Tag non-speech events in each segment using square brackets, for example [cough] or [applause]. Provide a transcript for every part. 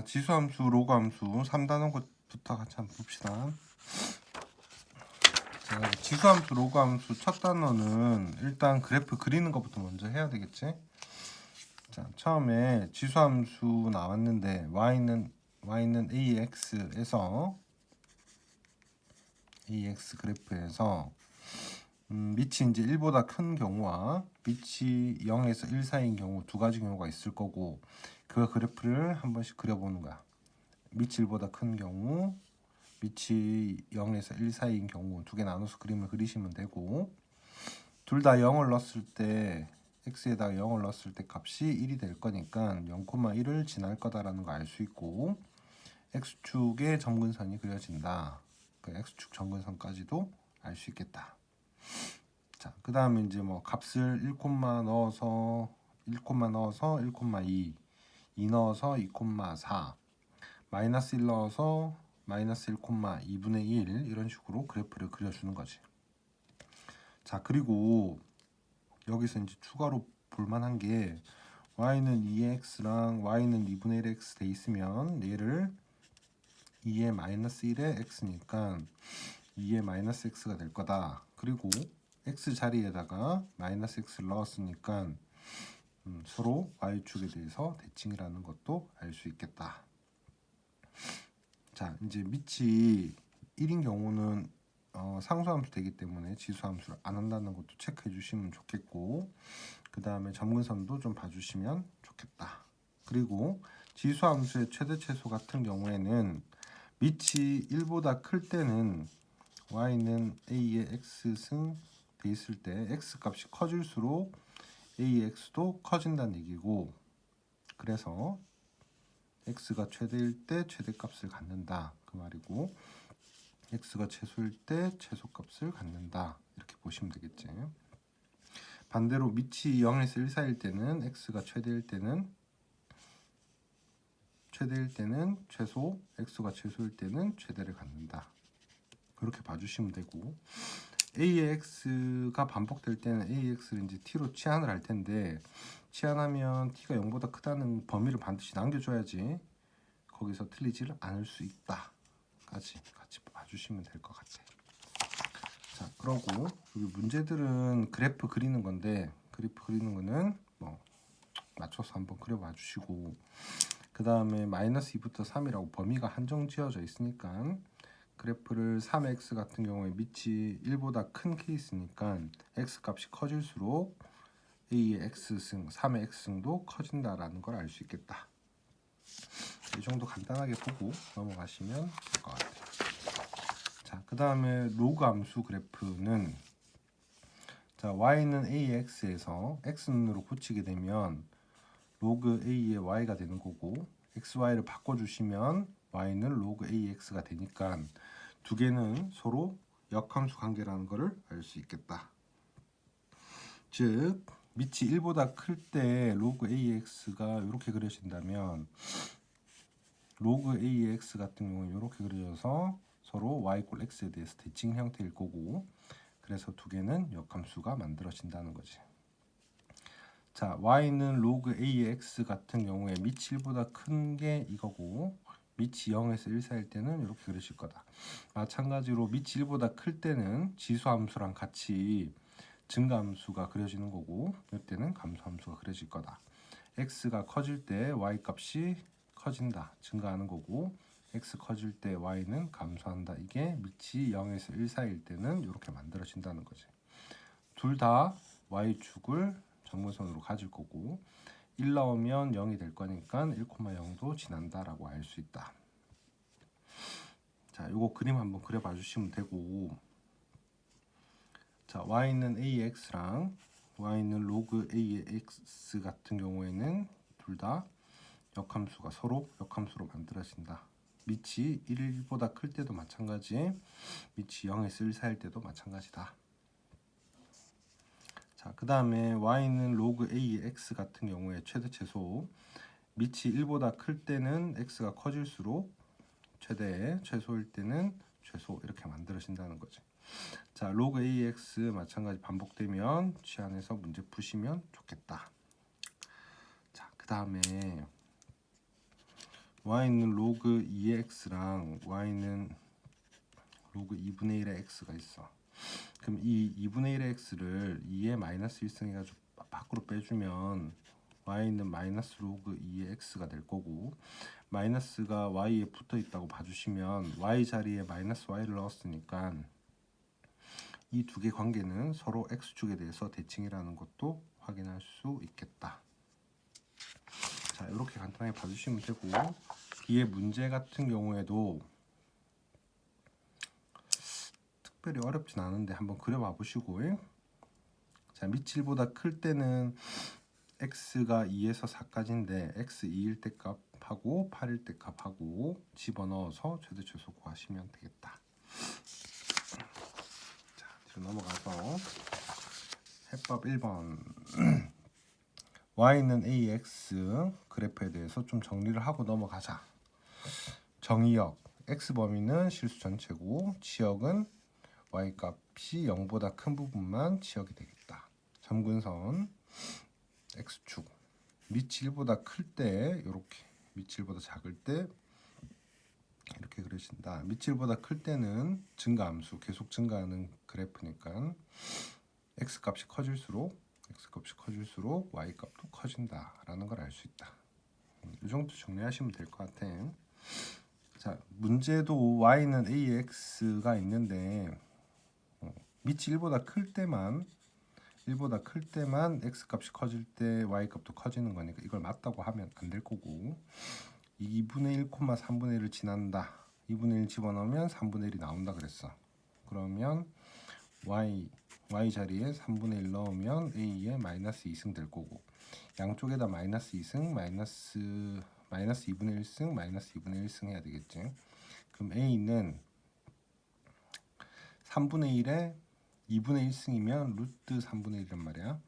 자, 지수함수, 로그함수 3단원 것부터 같이 한번 봅시다. 자, 지수함수, 로그함수 첫 단원은 일단 그래프 그리는 것부터 먼저 해야 되겠지? 자, 처음에 지수함수 나왔는데 y는 y는 ax에서 ax 그래프에서 음, 밑이 이제 1보다 큰 경우와 밑이 0에서 1 사이인 경우 두 가지 경우가 있을 거고 그 그래프를 한 번씩 그려보는 거야. 밑이 1보다 큰 경우, 밑이 0에서 1 사이인 경우 두 개 나눠서 그림을 그리시면 되고 둘 다 0을 넣었을 때 x에다가 0을 넣었을 때 값이 1이 될 거니까 0,1을 지날 거다라는 거 알 수 있고 x축의 점근선이 그려진다. 그 x축 점근선까지도 알 수 있겠다. 자, 그 다음에 이제 뭐 값을 1, 넣어서 1, 넣어서 1,2, 2 넣어서 2,4, 마이너스 1 넣어서 마이너스 1,2분의 1 이런 식으로 그래프를 그려주는 거지. 자, 그리고 여기서 이제 추가로 볼만한 게 y는 2x랑 y는 2분의 1x 돼 있으면 얘를 2의 마이너스 1의 x니까 2의 마이너스 x가 될 거다. 그리고 x 자리에다가 마이너스 x를 넣었으니까 음, 서로 y축에 대해서 대칭이라는 것도 알 수 있겠다. 자, 이제 밑이 1인 경우는 어, 상수함수 되기 때문에 지수함수를 안 한다는 것도 체크해 주시면 좋겠고 그 다음에 점근선도 좀 봐주시면 좋겠다. 그리고 지수함수의 최대 최소 같은 경우에는 밑이 1보다 클 때는 y는 a의 x승 돼 있을 때 x 값이 커질수록 a의 x도 커진다는 얘기고 그래서 x가 최대일 때 최대값을 갖는다. 그 말이고 x가 최소일 때 최소값을 갖는다. 이렇게 보시면 되겠지. 반대로 밑이 0에서 1 사이일 때는 x가 최대일 때는 최대일 때는 최소 x가 최소일 때는 최대를 갖는다. 그렇게 봐주시면 되고 AX가 반복될 때는 AX를 이제 T로 치환을 할 텐데 치환하면 T가 0보다 크다는 범위를 반드시 남겨줘야지 거기서 틀리지를 않을 수 있다까지 같이 봐주시면 될 것 같아요. 자, 그러고 여기 문제들은 그래프 그리는 건데 그래프 그리는 거는 뭐 맞춰서 한번 그려봐 주시고 그 다음에 마이너스 2부터 3이라고 범위가 한정 지어져 있으니까 그래프를 3x 같은 경우에 밑이 1보다 큰 케이스니까 x 값이 커질수록 a의 x승, 3의 x승도 커진다라는 걸 알 수 있겠다. 이 정도 간단하게 보고 넘어가시면 될 것 같아요. 자, 그 다음에 로그 함수 그래프는 자, y는 ax에서 x는으로 고치게 되면 로그 a의 y가 되는 거고 xy를 바꿔주시면 y는 로그 ax가 되니까 두 개는 서로 역함수 관계라는 것을 알 수 있겠다. 즉 밑이 1보다 클때 로그 ax가 이렇게 그려진다면 로그 ax 같은 경우는 이렇게 그려져서 서로 y 꼴 x에 대해서 대칭 형태일 거고 그래서 두 개는 역함수가 만들어진다는 거지. 자, y는 로그 ax 같은 경우에 밑이 1보다 큰 게 이거고 밑이 0에서 1 사이일 때는 이렇게 그리실 거다. 마찬가지로 밑이 1보다 클 때는 지수함수랑 같이 증가함수가 그려지는 거고 이때는 감소함수가 그려질 거다. x가 커질 때 y 값이 커진다. 증가하는 거고 x 커질 때 y는 감소한다. 이게 밑이 0에서 1 사이일 때는 이렇게 만들어진다는 거지. 둘 다 y축을 정문선으로 가질 거고 1 나오면 0이 될 거니까 1,0도 지난다라고 알 수 있다. 자, 요거 그림 한번 그려봐 주시면 되고 자, y는 ax랑 y는 로그 ax 같은 경우에는 둘 다 역함수가 서로 역함수로 만들어진다. 밑이 1보다 클 때도 마찬가지, 밑이 0에서 1 사이일 때도 마찬가지다. 자, 그 다음에 y는 로그 ax 같은 경우에 최대 최소 밑이 1보다 클 때는 x가 커질수록 최대 최소일 때는 최소 이렇게 만들어진다는 거지. 자, 로그 ax 마찬가지 반복되면 치안에서 문제 푸시면 좋겠다. 자, 그 다음에 y는 로그 2의 x랑 y는 로그 2분의 1의 x가 있어. 그럼 이 2분의 1의 x를 2의 마이너스 1승 해가지고 밖으로 빼주면 y는 마이너스 로그 2의 x가 될 거고 마이너스가 y에 붙어 있다고 봐주시면 y 자리에 마이너스 y를 넣었으니까 이 두 개 관계는 서로 x축에 대해서 대칭이라는 것도 확인할 수 있겠다. 자 이렇게 간단하게 봐주시면 되고 뒤에 문제 같은 경우에도 특별히 어렵진 않은데 한번 그려봐 보시고 자 밑일보다 클 때는 x가 2에서 4까지인데 x 2일 때 값하고 8일 때 값하고 집어넣어서 최대 최소 구하시면 되겠다. 자 뒤로 넘어가서 해법 1번 y는 ax 그래프에 대해서 좀 정리를 하고 넘어가자. 정의역 x 범위는 실수 전체고 지역은 y 값이 0보다 큰 부분만 지역이 되겠다. 점근선 x축 밑이 1보다 클 때 이렇게 밑이 1보다 작을 때 이렇게 그려진다. 밑이 1보다 클 때는 증가함수 계속 증가하는 그래프니까 x 값이 커질수록 x 값이 커질수록 y 값도 커진다라는 걸 알 수 있다. 음, 이 정도 정리하시면 될 것 같아. 자 문제도 y는 ax가 있는데 어, 밑이 1보다 클 때만 1보다 클 때만 x 값이 커질 때 y 값도 커지는 거니까 이걸 맞다고 하면 안 될 거고. 2분의 1, 3분의 1을 지난다. 2분의 1 집어넣으면 3분의 1이 나온다 그랬어. 그러면 y y 자리에 3분의 1 넣으면 a의 마이너스 2승 될 거고. 양쪽에다 마이너스 2승 마이너스 마이너스 2분의 1승 마이너스 2분의 1승 해야 되겠지. 그럼 a는 3분의 1에 2분의 1승이면 루트 3분의 1이란 말이야.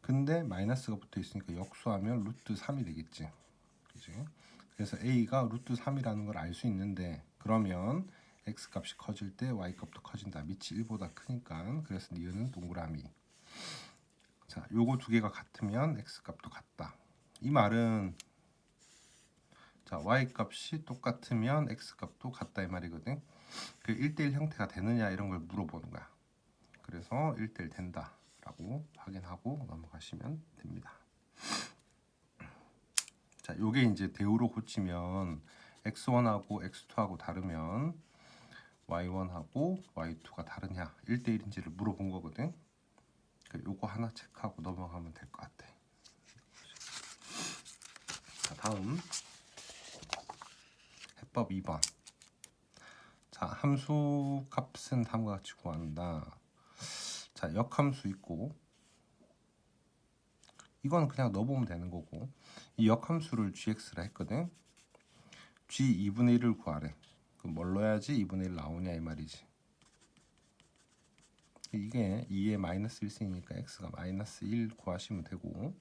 근데 마이너스가 붙어 있으니까 역수하면 루트 3이 되겠지. 그지? 그래서 a가 루트 3이라는 걸 알 수 있는데 그러면 x 값이 커질 때 y 값도 커진다. 밑이 1보다 크니까. 그래서 니은은 동그라미. 자, 요거 두 개가 같으면 x 값도 같다. 이 말은 자, y 값이 똑같으면 x 값도 같다 이 말이거든. 그 1대1 형태가 되느냐 이런 걸 물어보는 거야. 그래서 1대1 된다라고 확인하고 넘어가시면 됩니다. 자, 요게 이제 대우로 고치면 x1하고 x2하고 다르면 y1하고 y2가 다르냐 1대1인지를 물어본 거거든. 그 요거 하나 체크하고 넘어가면 될 것 같아. 자, 다음 해법 2번. 자, 함수 값은 다음과 같이 구한다. 자, 역함수 있고 이건 그냥 넣어보면 되는 거고 이 역함수를 gx라 했거든. g 2분의 1을 구하래. 그럼 뭘 넣어야지 2분의 1 나오냐 이 말이지. 이게 2의 마이너스 1승이니까 x가 마이너스 1 구하시면 되고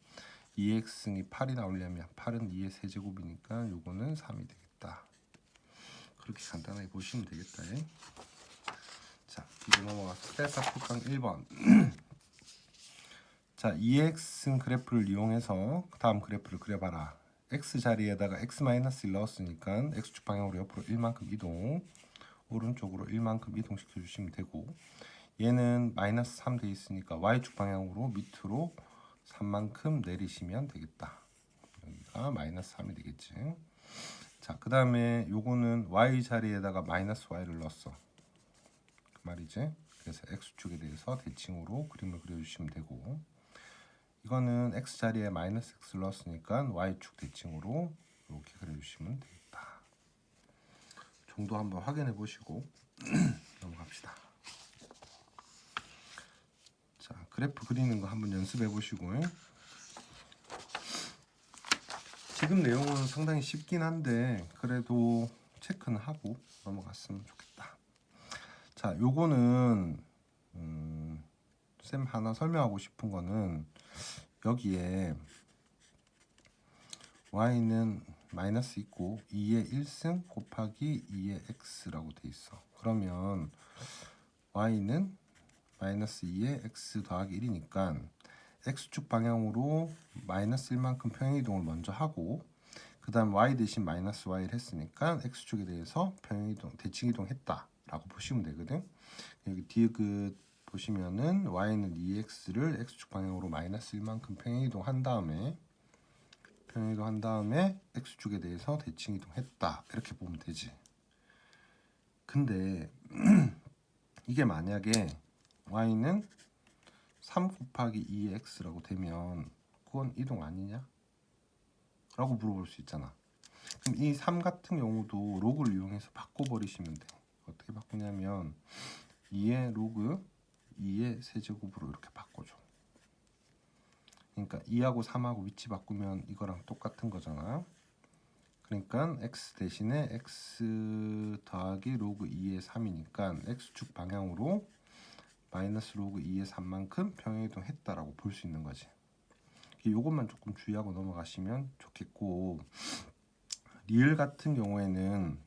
2x승이 8이 나오려면 8은 2의 세제곱이니까 요거는 3이 되겠다. 그렇게 간단하게 보시면 되겠다. 뒤로 넘어가서 스테사 풀강 1번. 자, EX승 그래프를 이용해서 다음 그래프를 그려봐라. X 자리에다가 X-1 넣었으니까 X축 방향으로 옆으로 1만큼 이동, 오른쪽으로 1만큼 이동시켜 주시면 되고 얘는 마이너스 3 돼 있으니까 Y축 방향으로 밑으로 3만큼 내리시면 되겠다. 여기가 마이너스 3이 되겠지. 자, 그 다음에 요거는 Y 자리에다가 마이너스 Y를 넣었어. 그 말이지. 그래서 X축에 대해서 대칭으로 그림을 그려주시면 되고 이거는 X 자리에 마이너스 X를 넣었으니까 Y축 대칭으로 이렇게 그려주시면 되겠다. 정도 한번 확인해 보시고 [clears throat] 넘어갑시다. 자, 그래프 그리는 거 한번 연습해 보시고 지금 내용은 상당히 쉽긴 한데 그래도 체크는 하고 넘어갔으면 좋겠다. 자, 요거는 음, 쌤 하나 설명하고 싶은 거는 여기에 y는 마이너스 있고 2의 1승 곱하기 2의 x라고 돼 있어. 그러면 y는 마이너스 2의 x 더하기 1이니까 x축 방향으로 마이너스 1만큼 평행이동을 먼저 하고 그그 다음 y 대신 마이너스 y를 했으니까 x축에 대해서 평행이동 대칭 이동 했다 라고 보시면 되거든 여기 뒤에 그 보시면은 y는 2x를 x축 방향으로 마이너스 1만큼 평행이동 한 다음에 평행이동 한 다음에 x축에 대해서 대칭 이동했다 이렇게 보면 되지 근데 [clears throat] 이게 만약에 y는 3 곱하기 2x라고 되면 그건 이동 아니냐? 라고 물어볼 수 있잖아. 그럼 이 3 같은 경우도 로그를 이용해서 바꿔버리시면 돼. 어떻게 바꾸냐면 2의 로그 2의 세제곱으로 이렇게 바꿔줘. 그러니까 2하고 3하고 위치 바꾸면 이거랑 똑같은 거잖아. 그러니까 x 대신에 x 더하기 로그 2의 3이니까 x축 방향으로 마이너스 로그 2의 3만큼 평행이동 했다라고 볼 수 있는 거지. 요것만 조금 주의하고 넘어가시면 좋겠고 리을 같은 경우에는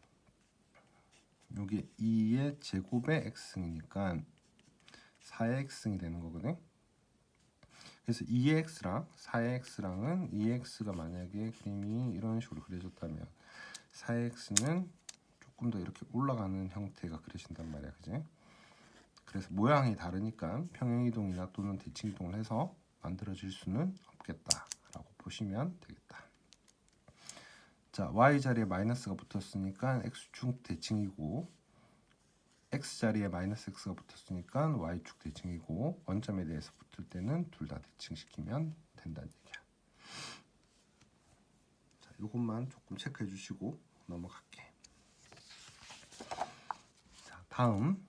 요게 2의 제곱의 x승이니까 4의 x승이 되는 거거든. 그래서 2의 x랑 4의 x랑은 2의 x가 만약에 그림이 이런 식으로 그려졌다면 4의 x는 조금 더 이렇게 올라가는 형태가 그려진단 말이야, 그지? 그래서 모양이 다르니까 평행이동이나 또는 대칭이동을 해서 만들어질 수는 없겠다라고 보시면 되겠다. 자, y 자리에 마이너스가 붙었으니까 x축 대칭이고 x 자리에 마이너스 x가 붙었으니까 y축 대칭이고 원점에 대해서 붙을 때는 둘 다 대칭시키면 된다는 얘기야. 자, 이것만 조금 체크해 주시고 넘어갈게. 자, 다음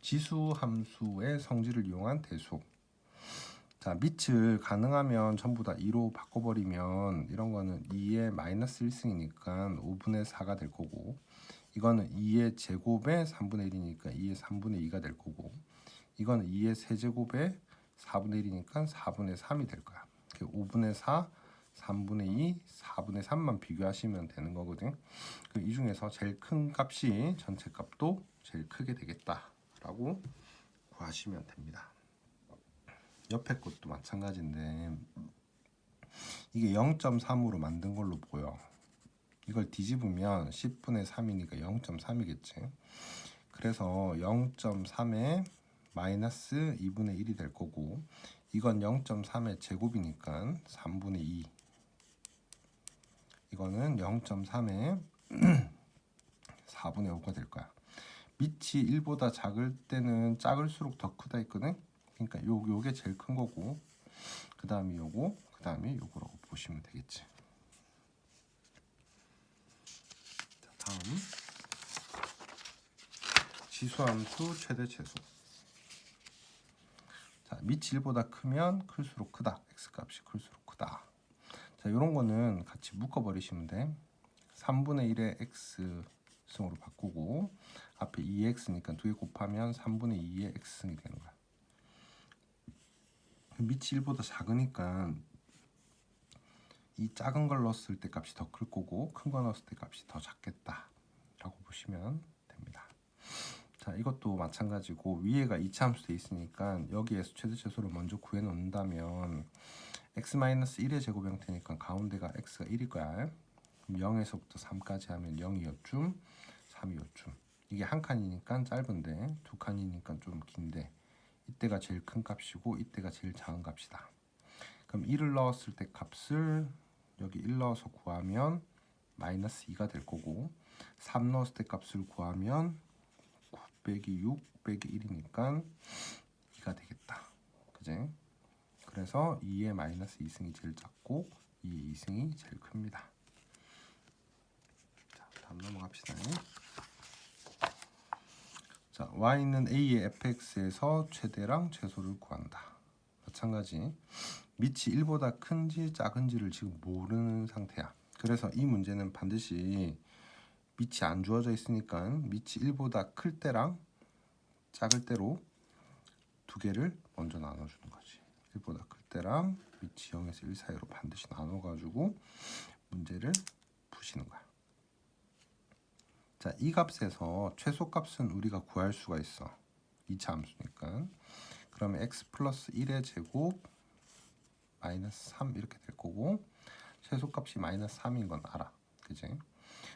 지수 함수의 성질을 이용한 대수. 자, 밑을 가능하면 전부 다 2로 바꿔버리면 이런 거는 2의 마이너스 1승이니까 5분의 4가 될 거고 이거는 2의 제곱에 3분의 1이니까 2의 3분의 2가 될 거고 이거는 2의 세제곱에 4분의 1이니까 4분의 3이 될 거야. 5분의 4, 3분의 2, 4분의 3만 비교하시면 되는 거거든. 그이 중에서 제일 큰 값이 전체 값도 제일 크게 되겠다라고 구하시면 됩니다. 옆에 것도 마찬가지인데 이게 0.3으로 만든 걸로 보여. 이걸 뒤집으면 10분의 3이니까 0.3이겠지. 그래서 0.3에 마이너스 2분의 1이 될 거고 이건 0.3의 제곱이니까 3분의 2 이거는 0.3에 4분의 5가 될 거야. 밑이 1보다 작을 때는 작을수록 더 크다 했거든. 그러니까 요 요게 제일 큰 거고 그 다음이 요거 그 다음이 요거라고 보시면 되겠지. 자, 다음 지수함수 최대 최소. 자, 밑이 1보다 크면 클수록 크다. x 값이 클수록 크다. 자, 이런 거는 같이 묶어 버리시면 돼. 3분의 1의 x 승으로 바꾸고 앞에 2x니까 두 개 곱하면 3분의 2의 x승이 되는 거야. 밑이 1보다 작으니까 이 작은 걸 넣었을 때 값이 더 클 거고 큰 거 넣었을 때 값이 더 작겠다 라고 보시면 됩니다. 자 이것도 마찬가지고 위에가 이차함수 돼 있으니까 여기에서 최대 최소를 먼저 구해 놓는다면 x-1의 제곱 형태니까 가운데가 x가 1일 거야. 그럼 0에서부터 3까지 하면 0이었줌, 3이었줌. 이게 한 칸이니까 짧은데 두 칸이니까 좀 긴데 이때가 제일 큰 값이고 이때가 제일 작은 값이다. 그럼 1을 넣었을 때 값을 여기 1 넣어서 구하면 마이너스 2가 될 거고 3 넣었을 때 값을 구하면 9 빼기 6 빼기 1이니까 2가 되겠다. 그제? 그래서 2의 마이너스 2승이 제일 작고 2의 2승이 제일 큽니다. 자, 다음 넘어갑시다. 자, y는 a의 fx에서 최대랑 최소를 구한다. 마찬가지. 밑이 1보다 큰지 작은지를 지금 모르는 상태야. 그래서 이 문제는 반드시 밑이 안 주어져 있으니까 밑이 1보다 클 때랑 작을 때로 두 개를 먼저 나눠주는 거지. 1보다 클 때랑 밑이 0에서 1 사이로 반드시 나눠가지고 문제를 푸시는 거야. 자, 이 값에서 최소값은 우리가 구할 수가 있어. 2차 함수니까. 그러면 x 플러스 1의 제곱 마이너스 3 이렇게 될 거고 최소값이 마이너스 3인 건 알아. 그지?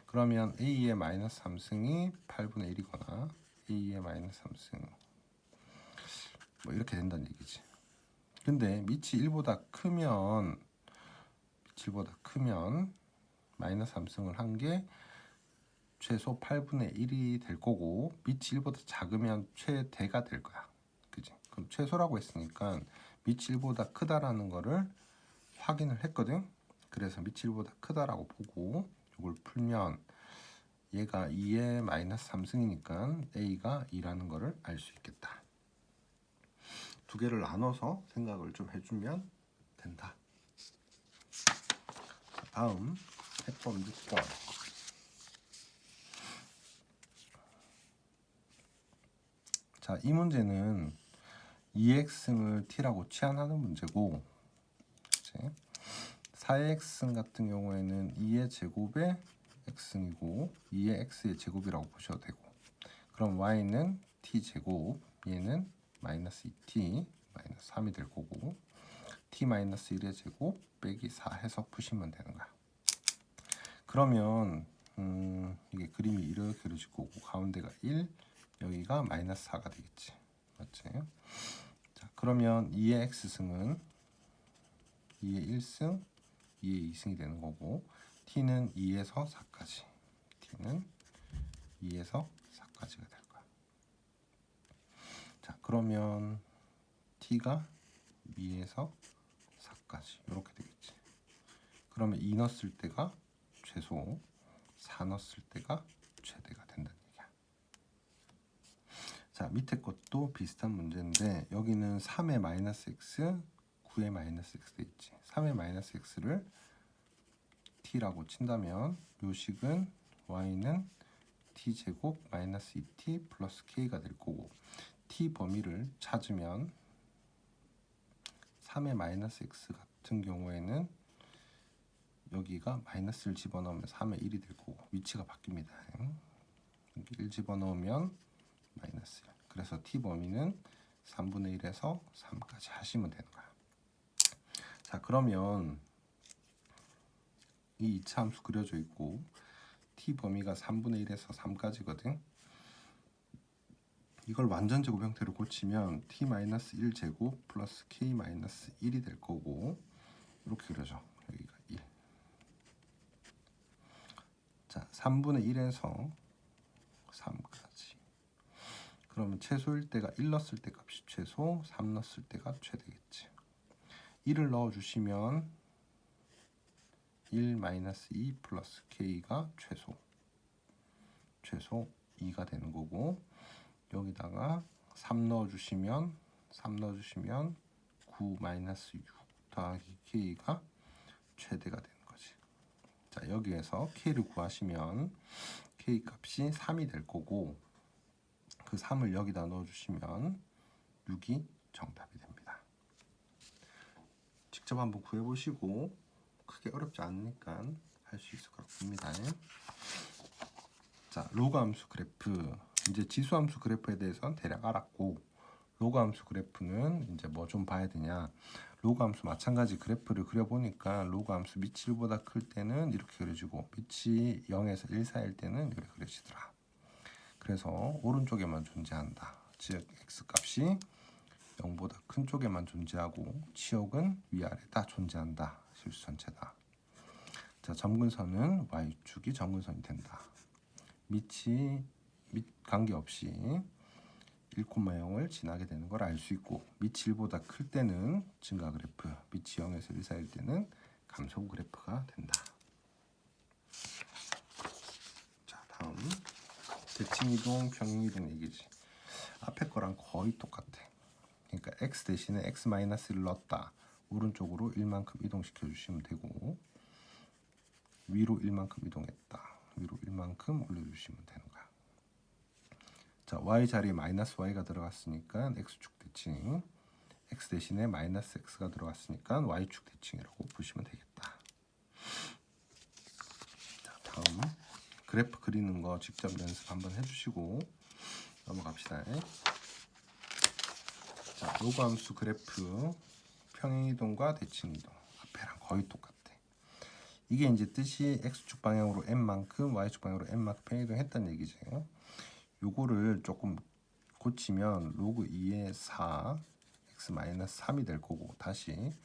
그러면 a의 마이너스 3승이 8분의 1이거나 a의 마이너스 3승 뭐 이렇게 된다는 얘기지. 근데 밑이 1보다 크면 밑이 1보다 크면 마이너스 3승을 한게 최소 8분의 1이 될 거고 밑이 1보다 작으면 최대가 될 거야. 그지? 그럼 최소라고 했으니까 밑이 1보다 크다라는 거를 확인을 했거든. 그래서 밑이 1보다 크다라고 보고 이걸 풀면 얘가 2의 마이너스 3승이니까 a가 2라는 거를 알 수 있겠다. 두 개를 나눠서 생각을 좀 해주면 된다. 자, 다음 해법 6번. 자, 이 문제는 2x승을 t라고 치환하는 문제고 이제 4x승 같은 경우에는 2의 제곱에 x승이고 2의 x의 제곱이라고 보셔도 되고 그럼 y는 t 제곱 얘는 마이너스 2t 마이너스 3이 될 거고 t 마이너스 1의 제곱 빼기 4 해서 푸시면 되는 거야. 그러면 음, 이게 그림이 이렇게 그려질 거고 가운데가 1 여기가 마이너스 4가 되겠지. 맞지? 자 그러면 2의 x승은 2의 1승 2의 2승이 되는 거고 t는 2에서 4까지 t는 2에서 4까지가 될 거야. 자 그러면 t가 2에서 4까지 이렇게 되겠지. 그러면 2 넣었을 때가 최소 4 넣었을 때가 최대가. 자 밑에 것도 비슷한 문제인데 여기는 3의 마이너스 x 9의 마이너스 x 돼 있지. 3의 마이너스 x를 t라고 친다면 요 식은 y는 t 제곱 마이너스 2t 플러스 k가 될 거고 t 범위를 찾으면 3의 마이너스 x 같은 경우에는 여기가 마이너스를 집어넣으면 3의 1이 될 거고 위치가 바뀝니다. 여기 1 집어넣으면 마이너스 1. 그래서 t 범위는 3분의 1에서 3까지 하시면 되는 거야. 자 그러면 이 2차 함수 그려져 있고 t 범위가 3분의 1에서 3까지거든. 이걸 완전 제곱 형태로 고치면 t 마이너스 1 제곱 플러스 k 마이너스 1이 될 거고 이렇게 그려져. 여기가 1. 자, 3분의 1에서 3까지. 그러면 최소일 때가 1 넣었을 때 값이 최소, 3 넣었을 때가 최대겠지. 1을 넣어 주시면 1 마이너스 2 플러스 k가 최소 최소 2가 되는 거고 여기다가 3 넣어주시면 3 넣어주시면 9 마이너스 6 더하기 k가 최대가 되는 거지 자 여기에서 k를 구하시면 k 값이 3이 될 거고 그 3을 여기다 넣어주시면 6이 정답이 됩니다 직접 한번 구해보시고 크게 어렵지 않으니까 할 수 있을 것 같습니다. 자, 로그 함수 그래프. 이제 지수 함수 그래프에 대해서는 대략 알았고 로그 함수 그래프는 이제 뭐 좀 봐야 되냐. 로그 함수 마찬가지 그래프를 그려보니까 로그 함수 밑이 1보다 클 때는 이렇게 그려지고 밑이 0에서 1 사이일 때는 이렇게 그려지더라. 그래서 오른쪽에만 존재한다. 즉 x 값이 0보다 큰 쪽에만 존재하고 치역은 위아래 다 존재한다. 실수 전체다. 자, 점근선은 y축이 점근선이 된다. 밑이 밑 관계없이 1,0을 지나게 되는 걸 알 수 있고 밑이 1보다 클 때는 증가 그래프, 밑이 0에서 1 사이일 때는 감소 그래프가 된다. 자, 다음 대칭 이동, 평행 이동 얘기지. 앞에 거랑 거의 똑같아. 그러니까 x 대신에 x 마이너스를 넣었다. 오른쪽으로 1만큼 이동시켜 주시면 되고 위로 1만큼 이동했다. 위로 1만큼 올려주시면 되는 거야. 자, y 자리에 마이너스 y가 들어갔으니까 x축 대칭 x 대신에 마이너스 x가 들어갔으니까 y축 대칭이라고 보시면 되겠다. 자, 다음 그래프 그리는 거 직접 연습 한번 해주시고 넘어갑시다. 자, 로그 함수 그래프 평행 이동과 대칭 이동 앞에랑 거의 똑같아. 이게 이제 뜻이 x축 방향으로 n만큼 y축 방향으로 n만큼 평이동했다는 얘기죠. 요거를 조금 고치면 로그 2의 4 x 마이너스 3이 될 거고 다시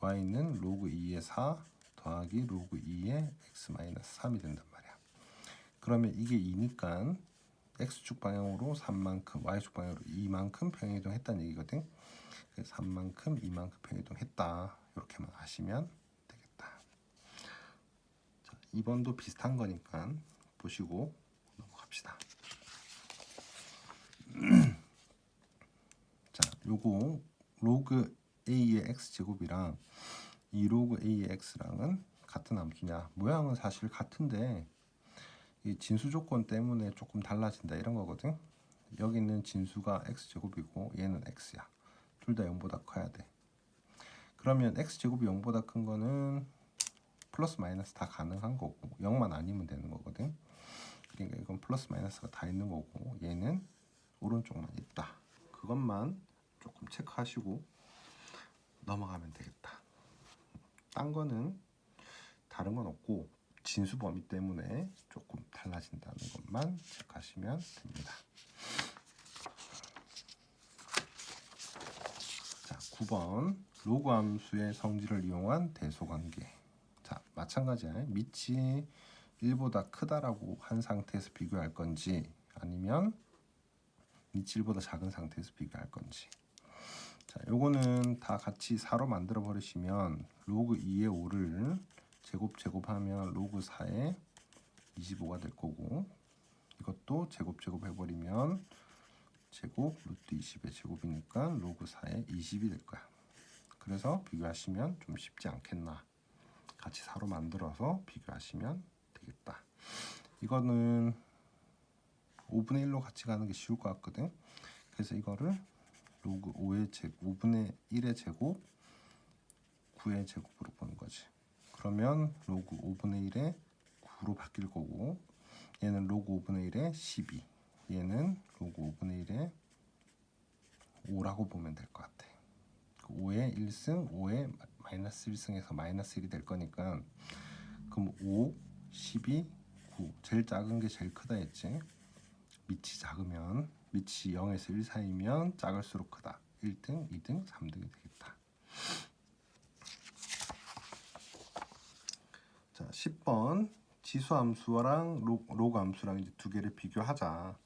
y는 로그 2의 4 더하기 로그 2의 x 마이너스 3이 된단 말이야. 그러면 이게 2니까 x축 방향으로 3만큼 y축 방향으로 2만큼 평이동했다는 얘기거든. 그래서 3만큼 2만큼 평이동했다. 이렇게만 하시면 되겠다. 자, 2번도 비슷한 거니까 보시고 넘어갑시다. [clears throat] 자, 요거 로그 a의 x 제곱이랑 이 로그 a의 x랑은 같은 함수냐? 모양은 사실 같은데 이 진수 조건 때문에 조금 달라진다 이런 거거든. 여기는 진수가 x 제곱이고 얘는 x야. 둘 다 0보다 커야 돼. 그러면 x 제곱이 0보다 큰 거는 플러스 마이너스 다 가능한 거고 0만 아니면 되는 거거든. 그러니까 이건 플러스 마이너스가 다 있는 거고 얘는 오른쪽만 있다. 그것만 조금 체크하시고 넘어가면 되겠다. 딴 거는 다른 건 없고 진수 범위 때문에 조금 달라진다는 것만 체크하시면 됩니다. 자, 9번 로그 함수의 성질을 이용한 대소관계. 자, 마찬가지야. 밑이 1보다 크다라고 한 상태에서 비교할 건지 아니면 밑이 1보다 작은 상태에서 비교할 건지. 자, 요거는 다 같이 4로 만들어 버리시면 로그 2의 5를 제곱 제곱하면 로그 4의 25가 될 거고 이것도 제곱 제곱 해버리면 제곱 루트 20의 제곱이니까 로그 4의 20이 될 거야. 그래서 비교하시면 좀 쉽지 않겠나. 같이 4로 만들어서 비교하시면 되겠다. 이거는 5분의 1로 같이 가는 게 쉬울 것 같거든. 그래서 이거를 로그 5의 제곱, 5분의 1의 제곱, 9의 제곱으로 보는 거지. 그러면 로그 5분의 1에 9로 바뀔 거고 얘는 로그 5분의 1에 12 얘는 로그 5분의 1에 5라고 보면 될 것 같아. 5의 1승, 5의 마이너스 1승에서 마이너스 1이 될 거니까 그럼 5, 12, 9 제일 작은 게 제일 크다 했지. 밑이 작으면 밑이 0에서 1 사이면 작을수록 크다. 1등, 2등, 3등이 되겠다. 자, 10번 지수 함수랑 로, 로그 함수랑 이제 두 개를 비교하자.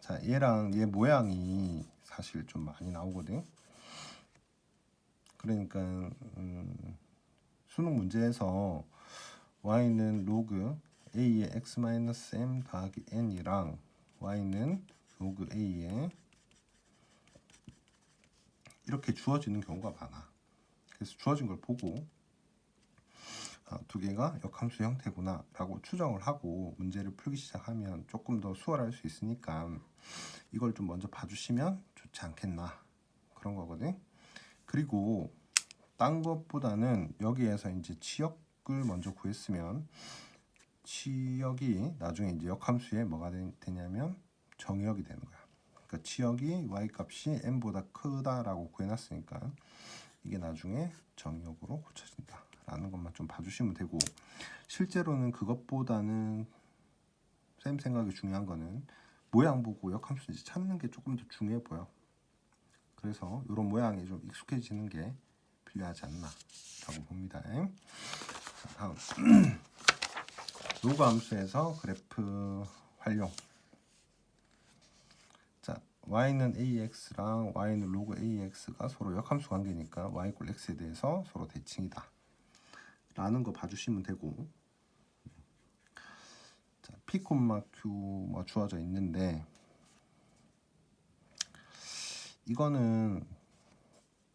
자, 얘랑 얘 모양이 사실 좀 많이 나오거든. 그러니까 음, 수능 문제에서 y는 로그 a의 x 마이너스 m 더하기 n이랑 y는 로그 a의 이렇게 주어지는 경우가 많아. 그래서 주어진 걸 보고 아, 두 개가 역함수 형태구나 라고 추정을 하고 문제를 풀기 시작하면 조금 더 수월할 수 있으니까 이걸 좀 먼저 봐주시면 좋지 않겠나 그런 거거든. 그리고 딴 것보다는 여기에서 이제 치역을 먼저 구했으면 치역이 나중에 이제 역함수에 뭐가 되- 되냐면 정역이 되는 거야. 그러니까 치역이 y 값이 n보다 크다라고 구해놨으니까 이게 나중에 정역으로 고쳐진다 라는 것만 좀 봐주시면 되고 실제로는 그것보다는 쌤 생각이 중요한 거는 모양 보고 역함수 이제 찾는 게 조금 더 중요해 보여. 그래서 이런 모양이 좀 익숙해지는 게 필요하지 않나 라고 봅니다. 자, 다음 [clears throat] 로그 함수에서 그래프 활용. 자, y는 ax랑 y는 로그 ax가 서로 역함수 관계니까 y 꼴 x에 대해서 서로 대칭이다. 라는 거 봐주시면 되고 자, p, q 뭐 주어져 있는데 이거는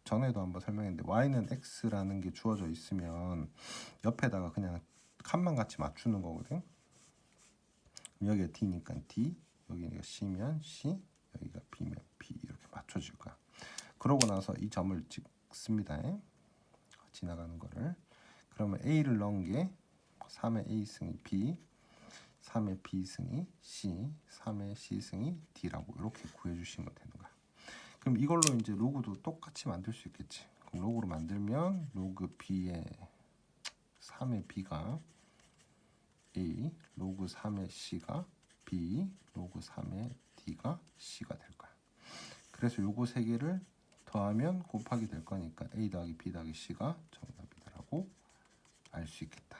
전에도 한번 설명했는데 y는 x라는 게 주어져 있으면 옆에다가 그냥 칸만 같이 맞추는 거거든. 여기가 d니까 d, 여기가 c면 c, 여기가 b면 b 이렇게 맞춰질 거야. 그러고 나서 이 점을 찍습니다. 지나가는 거를. 그러면 a를 넣은 게 3의 a 승이 b, 3의 b 승이 c, 3의 c 승이 d라고 이렇게 구해주시면 되는 거야. 그럼 이걸로 이제 로그도 똑같이 만들 수 있겠지. 그럼 로그로 만들면 로그 b의 3의 b가 a, 로그 3의 c가 b, 로그 3의 d가 c가 될 거야. 그래서 요거 세 개를 더하면 곱하기 될 거니까 a 더하기 b 더하기 c가 정답이다라고 알 수 있겠다.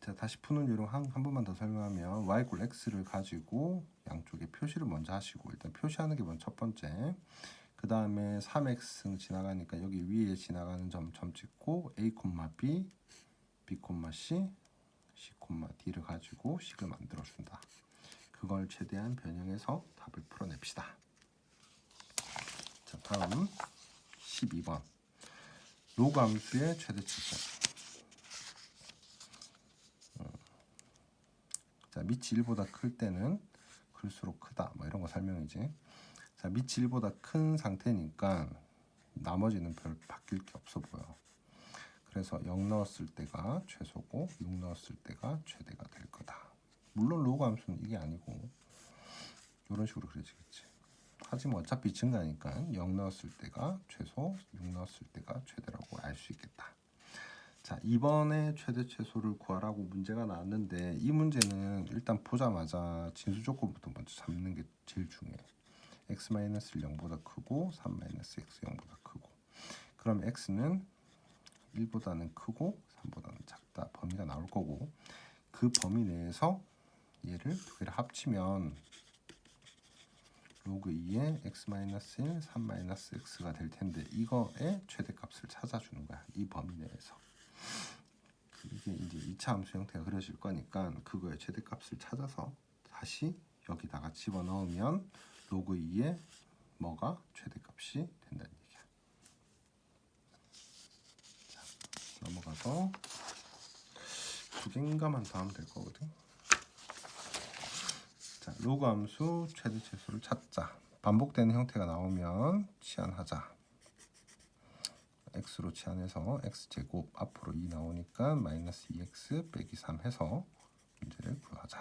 자 다시 푸는 요령 한, 한 번만 더 설명하면 y 꼴 x를 가지고 양쪽에 표시를 먼저 하시고 일단 표시하는 게 먼저 첫 번째 그 다음에 3x 지나가니까 여기 위에 지나가는 점 점 찍고 a, b, b, c, c, d를 가지고 식을 만들어 준다. 그걸 최대한 변형해서 답을 풀어냅시다. 자 다음 12번 로그 함수의 최대 치수 자 밑이 1보다 클 때는 클수록 크다. 뭐 이런 거 설명이지. 자 밑이 1보다 큰 상태니까 나머지는 별 바뀔 게 없어 보여. 그래서 0 넣었을 때가 최소고 6 넣었을 때가 최대가 될 거다. 물론 로그 함수는 이게 아니고 이런 식으로 그려지겠지 하지만 어차피 증가니까 0 넣었을 때가 최소 6 넣었을 때가 최대라고 알 수 있겠다. 자 이번에 최대 최소를 구하라고 문제가 나왔는데 이 문제는 일단 보자마자 진수 조건부터 먼저 잡는 게 제일 중요해 x-1 0보다 크고 3-x 0보다 크고. 그럼 x는 1보다는 크고 3보다는 작다. 범위가 나올 거고 그 범위 내에서 얘를 두 개를 합치면 로그 2의 x-1 3-x가 될 텐데 이거의 최대값을 찾아주는 거야 이 범위 내에서 이게 이제 2차 함수 형태가 그려질 거니까 그거의 최대값을 찾아서 다시 여기다가 집어넣으면 로그 2의 뭐가 최대값이 된다는 얘기야. 자, 넘어가서 두 개인가만 더 하면 될 거거든. 자, 로그 함수 최대 최소를 찾자. 반복되는 형태가 나오면 치환하자. x로 치환해서 x 제곱 앞으로 2 나오니까 마이너스 2x 빼기 3 해서 문제를 구하자.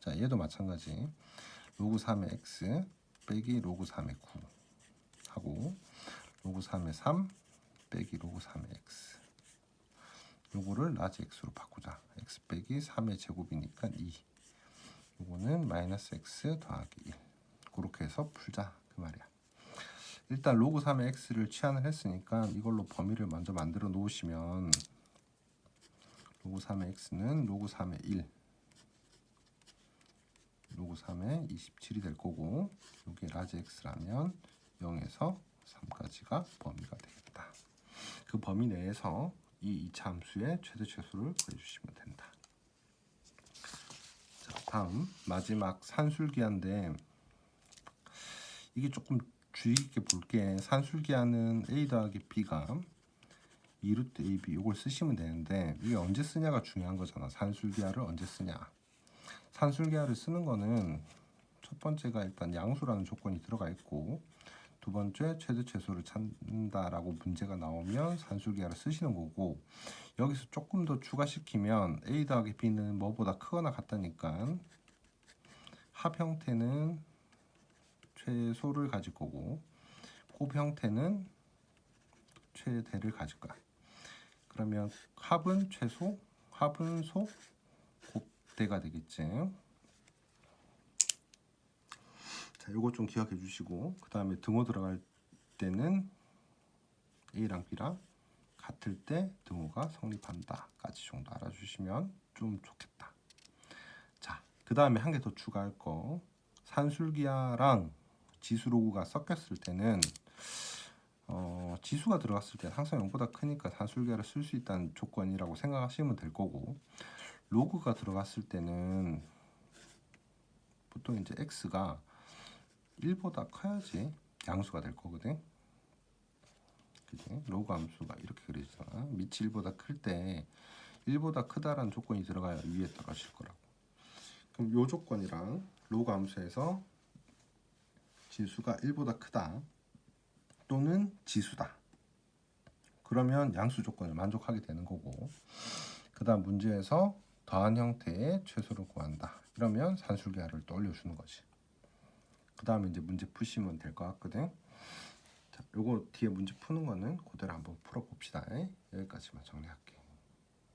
자, 얘도 마찬가지. 로그 3의 x 빼기 로그 3의 9 하고 로그 3의 3 빼기 로그 3의 x 요거를 라지 x로 바꾸자. x 빼기 3의 제곱이니까 2. 요거는 마이너스 x 더하기 1. 그렇게 해서 풀자 그 말이야. 일단 로그 3의 x를 치환을 했으니까 이걸로 범위를 먼저 만들어 놓으시면 로그 3의 x는 로그 3의 1 로그 3의 27이 될 거고 이게 라지 x라면 0에서 3까지가 범위가 되겠다. 그 범위 내에서 이 2차 함수의 최대 최소를 구해주시면 된다. 자, 다음 마지막 산술기한데 이게 조금 주의 깊게 볼게 산술기하는 a 더하기 b가 2루트 ab 이걸 쓰시면 되는데 이게 언제 쓰냐가 중요한 거잖아. 산술기하를 언제 쓰냐. 산술기하를 쓰는 거는 첫 번째가 일단 양수라는 조건이 들어가 있고 두 번째 최대 최소를 찾는다라고 문제가 나오면 산술기하를 쓰시는 거고 여기서 조금 더 추가시키면 a 더하기 b는 뭐보다 크거나 같다니까 합 형태는 최소를 가질 거고 곱 형태는 최대를 가질 거야. 그러면 합은 최소, 합은 소, 곱대가 되겠지. 자, 요거 좀 기억해 주시고 그 다음에 등호 들어갈 때는 A랑 B랑 같을 때 등호가 성립한다까지 정도 알아주시면 좀 좋겠다. 자, 그 다음에 한 개 더 추가할 거 산술기하랑 지수 로그가 섞였을 때는 어, 지수가 들어갔을 때 항상 0보다 크니까 산술계를 쓸 수 있다는 조건이라고 생각하시면 될 거고 로그가 들어갔을 때는 보통 이제 x가 1보다 커야지 양수가 될 거거든. 그지? 로그 함수가 이렇게 그려지잖아. 밑이 1보다 클 때 1보다 크다라는 조건이 들어가야 위에 떨어질 거라고. 그럼 요 조건이랑 로그 함수에서 지수가 1보다 크다 또는 지수다 그러면 양수 조건을 만족하게 되는 거고 그 다음 문제에서 더한 형태의 최소를 구한다 이러면 산술계하를 또 올려주는 거지 그 다음에 이제 문제 푸시면 될 것 같거든 자, 요거 뒤에 문제 푸는 거는 그대로 한번 풀어 봅시다. 여기까지만 정리할게.